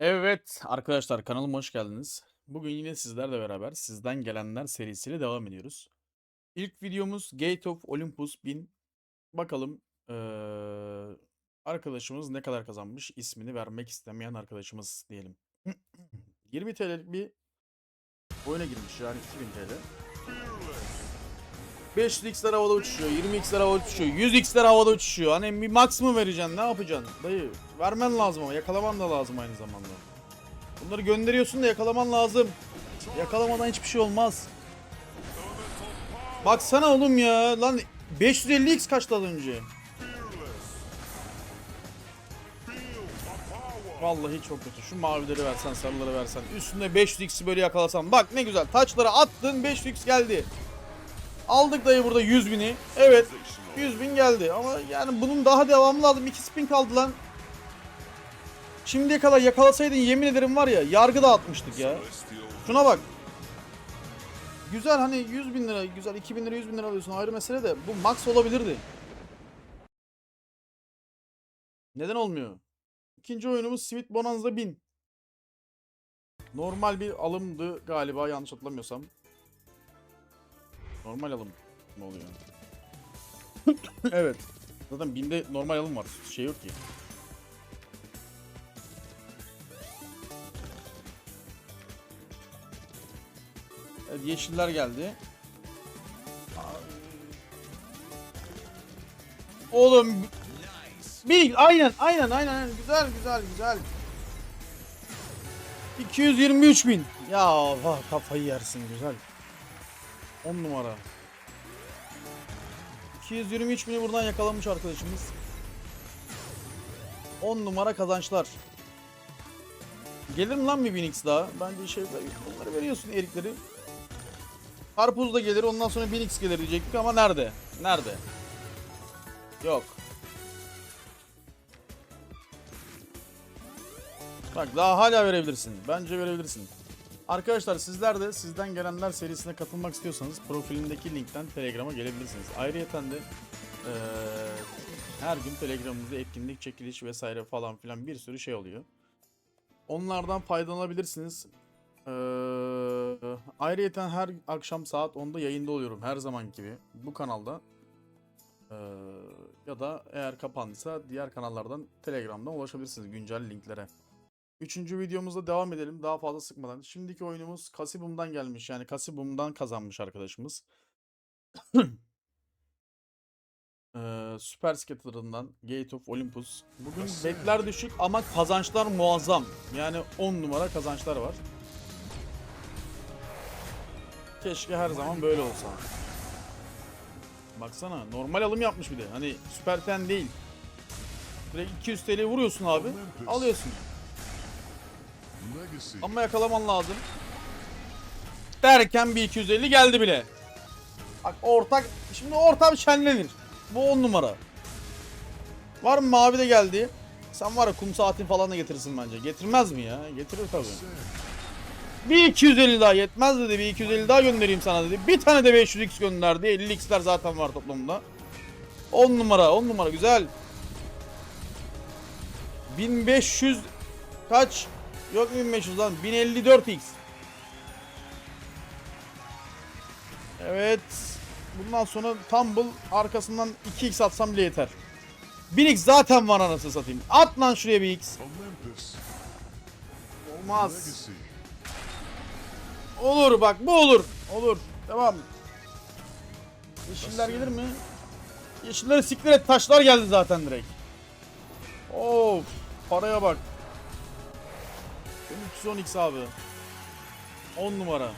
Evet arkadaşlar kanalıma hoş geldiniz. Bugün yine sizlerle beraber Sizden Gelenler serisiyle devam ediyoruz. İlk videomuz Gate of Olympus 1000. Bakalım eee, arkadaşımız ne kadar kazanmış ismini vermek istemeyen arkadaşımız diyelim. 20 TL'lik bir oyuna girmiş yani 2000 TL. 500x'ler havada uçuşuyor, 20x'ler havada uçuşuyor, 100x'ler havada uçuşuyor. Hani bir max mı vereceksin, ne yapacaksın? Dayı vermen lazım ama yakalaman da lazım aynı zamanda. Bunları gönderiyorsun da yakalaman lazım. Yakalamadan hiçbir şey olmaz. Baksana oğlum ya. Lan 550x kaçtı az önce. Vallahi çok kötü. Şu mavileri versen, sarıları versen. Üstünde 500x'i böyle yakalasan. Bak ne güzel. Taçları attın 500x geldi. Aldık dayı burada 100 bini. Evet. 100 bin geldi. Ama yani bunun daha devamı lazım. 2 spin kaldı lan. Şimdiye kadar yakalasaydın yemin ederim var ya yargı dağıtmıştık ya. Şuna bak. Güzel hani 100 bin lira, güzel 2000 lira 100 bin lira alıyorsun ayrı mesele de bu max olabilirdi. Neden olmuyor? İkinci oyunumuz Sweet Bonanza 1000. Normal bir alımdı galiba yanlış hatırlamıyorsam. Normal alım ne oluyor? evet. Zaten binde normal alım var. Şey yok ki. Evet yeşiller geldi. Oğlum bir aynen aynen aynen aynen. güzel güzel güzel. 223 bin. Ya vah kafayı yersin güzel. 10 numara. 223 bini buradan yakalamış arkadaşımız. 10 numara kazançlar. Gelir mi lan bir 1000x daha? Bence şey onları veriyorsun erikleri. Karpuz da gelir ondan sonra 1000x gelir diyecektik ama nerede? Nerede? Yok. Bak daha hala verebilirsin. Bence verebilirsin. Arkadaşlar sizler de sizden gelenler serisine katılmak istiyorsanız profilindeki linkten Telegram'a gelebilirsiniz. Ayrıyeten de eee, her gün Telegram'ımızda etkinlik, çekiliş vesaire falan filan bir sürü şey oluyor. Onlardan faydalanabilirsiniz. Eee ayrıyeten her akşam saat 10'da yayında oluyorum her zaman gibi bu kanalda. Eee, ya da eğer kapandıysa diğer kanallardan Telegram'dan ulaşabilirsiniz güncel linklere. Üçüncü videomuzda devam edelim daha fazla sıkmadan. Şimdiki oyunumuz Kasibum'dan gelmiş yani Kasibum'dan kazanmış arkadaşımız. Eee Super Scatter'ından Gate of Olympus. Bugün betler düşük ama kazançlar muazzam. Yani 10 numara kazançlar var. Keşke her zaman böyle olsa. Baksana normal alım yapmış bir de. Hani süper ten değil. Direkt 200 TL vuruyorsun abi. Alıyorsun. Ama yakalaman lazım. Derken bir 250 geldi bile. Bak ortak şimdi ortam şenlenir. Bu 10 numara. Var mı mavi de geldi. Sen var ya kum saatin falan da getirsin bence. Getirmez mi ya? Getirir tabii. Bir 250 daha yetmez dedi. Bir 250 daha göndereyim sana dedi. Bir tane de 500x gönderdi. 50x'ler zaten var toplamda. 10 numara 10 numara güzel. 1500 kaç? Yok 1500 lan 1054x. Evet. Bundan sonra Tumble arkasından 2x atsam bile yeter. 1000x zaten var anasını satayım. At lan şuraya bir x. Olmaz. Olur bak bu olur. Olur. Devam. Yeşiller gelir mi? Yeşilleri siktir et taşlar geldi zaten direkt. Of paraya bak. 310x abi. 10 numara. Mind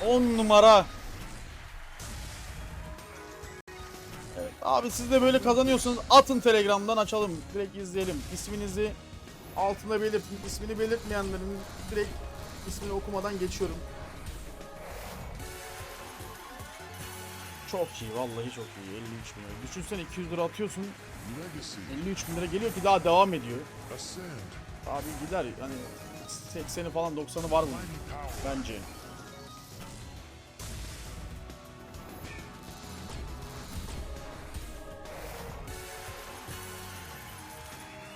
power. 10 numara. Evet abi siz de böyle kazanıyorsunuz. Atın Telegram'dan açalım. Direkt izleyelim. İsminizi altında belirtin. İsmini belirtmeyenlerin direkt ismini okumadan geçiyorum. Çok iyi vallahi çok iyi 53 bin lira. Düşünsene 200 lira atıyorsun Legacy. 53 bin lira geliyor ki daha devam ediyor. Abi gider hani 80'i falan 90'ı var mı bence.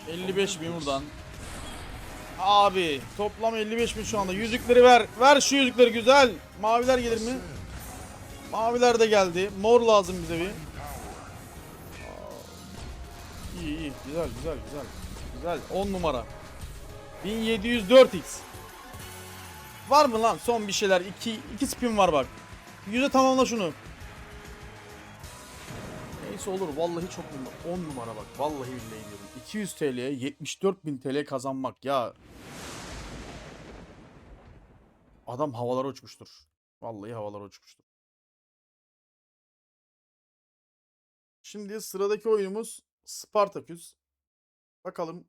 ...55 bin buradan. Abi toplam 55 bin şu anda. Yüzükleri ver. Ver şu yüzükleri güzel. Maviler gelir mi? Maviler de geldi. Mor lazım bize bir. İyi iyi. Güzel güzel güzel. Güzel. 10 numara. 1704x. Var mı lan son bir şeyler? 2 2 spin var bak. Yüze tamamla şunu. Neyse olur. Vallahi çok numara. 10 numara bak. Vallahi billahi diyorum. 200 TL'ye 74.000 TL kazanmak ya. Adam havalara uçmuştur. Vallahi havalara uçmuştur. Şimdi sıradaki oyunumuz Spartaküs. Bakalım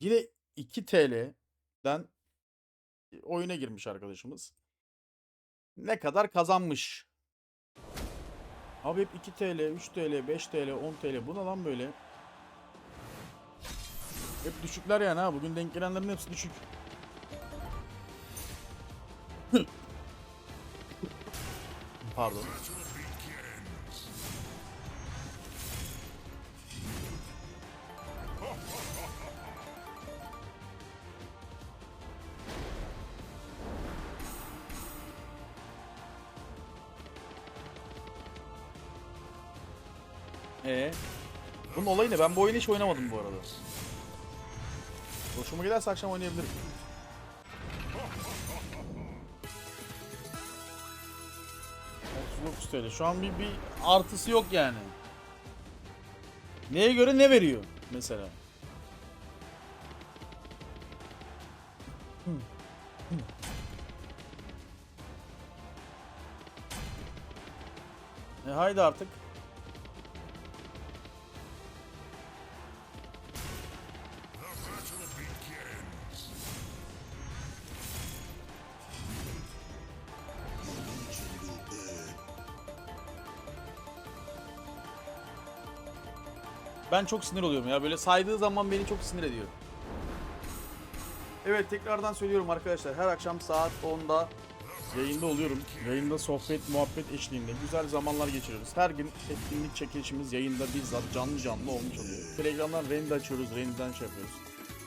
yine 2 TL'den oyuna girmiş arkadaşımız. Ne kadar kazanmış? Abi hep 2 TL, 3 TL, 5 TL, 10 TL. Bu ne lan böyle? Hep düşükler yani ha. Bugün denk gelenlerin hepsi düşük. Pardon. Ee, bunun olayı ne? Ben bu oyunu hiç oynamadım bu arada. Hoşuma giderse akşam oynayabilirim. Otuz TL. Şu an bir, bir artısı yok yani. Neye göre ne veriyor mesela? E haydi artık. Ben çok sinir oluyorum ya. Böyle saydığı zaman beni çok sinir ediyor. Evet tekrardan söylüyorum arkadaşlar. Her akşam saat 10'da yayında oluyorum. Yayında sohbet, muhabbet eşliğinde güzel zamanlar geçiriyoruz. Her gün etkinlik çekilişimiz yayında bizzat canlı canlı olmuş oluyor. Telegram'dan render açıyoruz, renderden şey yapıyoruz.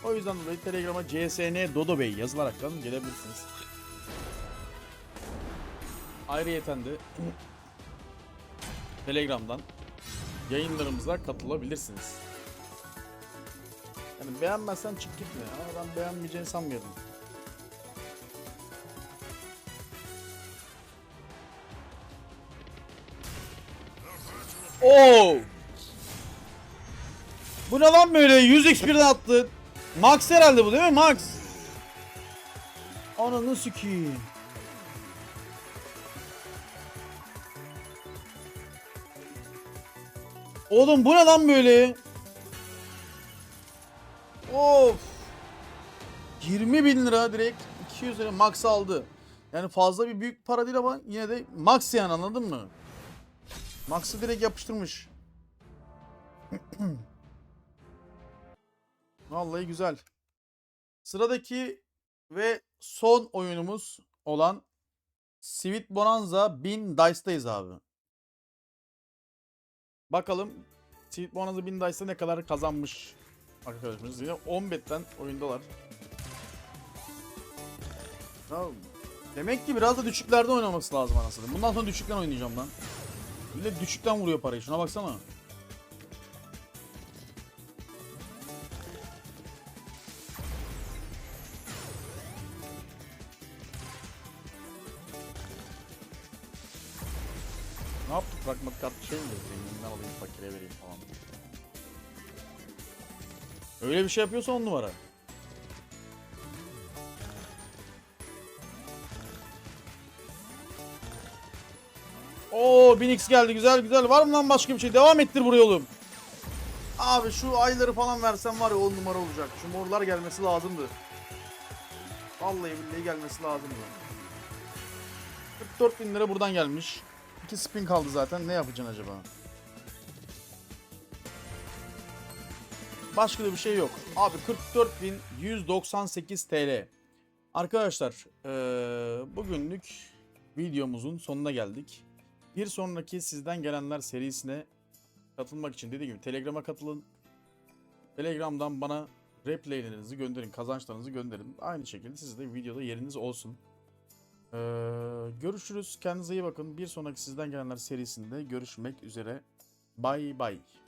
O yüzden dolayı Telegram'a CSN Dodo Bey yazılaraktan gelebilirsiniz. Ayrıyeten de Telegram'dan yayınlarımıza katılabilirsiniz. Yani beğenmezsen çık gitme ama ben beğenmeyeceğini sanmıyorum. Oo! Bu ne lan böyle? 100 XP'den attı. Max herhalde bu değil mi? Max. Ananı sikeyim. Oğlum bu ne lan böyle? Of. 20 bin lira direkt 200 lira max aldı. Yani fazla bir büyük para değil ama yine de max yani anladın mı? Max'ı direkt yapıştırmış. Vallahi güzel. Sıradaki ve son oyunumuz olan Sweet Bonanza 1000 Dice'dayız abi. Bakalım Sweet Bonanza 1000 Dice'da ne kadar kazanmış arkadaşımız. Yine 10 betten oyundalar. Ya, demek ki biraz da düşüklerde oynaması lazım anasını. Bundan sonra düşükten oynayacağım lan. Millet düşükten vuruyor parayı. Şuna baksana. Pragmatik kartı şey mi? Zenginden alayım fakire vereyim falan. Öyle bir şey yapıyorsa on numara. Oo 1000x geldi güzel güzel. Var mı lan başka bir şey? Devam ettir buraya oğlum. Abi şu ayları falan versen var ya 10 numara olacak. Şu morlar gelmesi lazımdı. Vallahi billahi gelmesi lazımdı. 44 bin lira buradan gelmiş. 2 spin kaldı zaten. Ne yapacaksın acaba? Başka da bir şey yok. Abi 44.198 TL. Arkadaşlar bugünlük videomuzun sonuna geldik. Bir sonraki sizden gelenler serisine katılmak için dediğim gibi Telegram'a katılın. Telegram'dan bana replaylerinizi gönderin, kazançlarınızı gönderin. Aynı şekilde siz de videoda yeriniz olsun. Ee, görüşürüz. Kendinize iyi bakın. Bir sonraki sizden gelenler serisinde görüşmek üzere. Bye bye.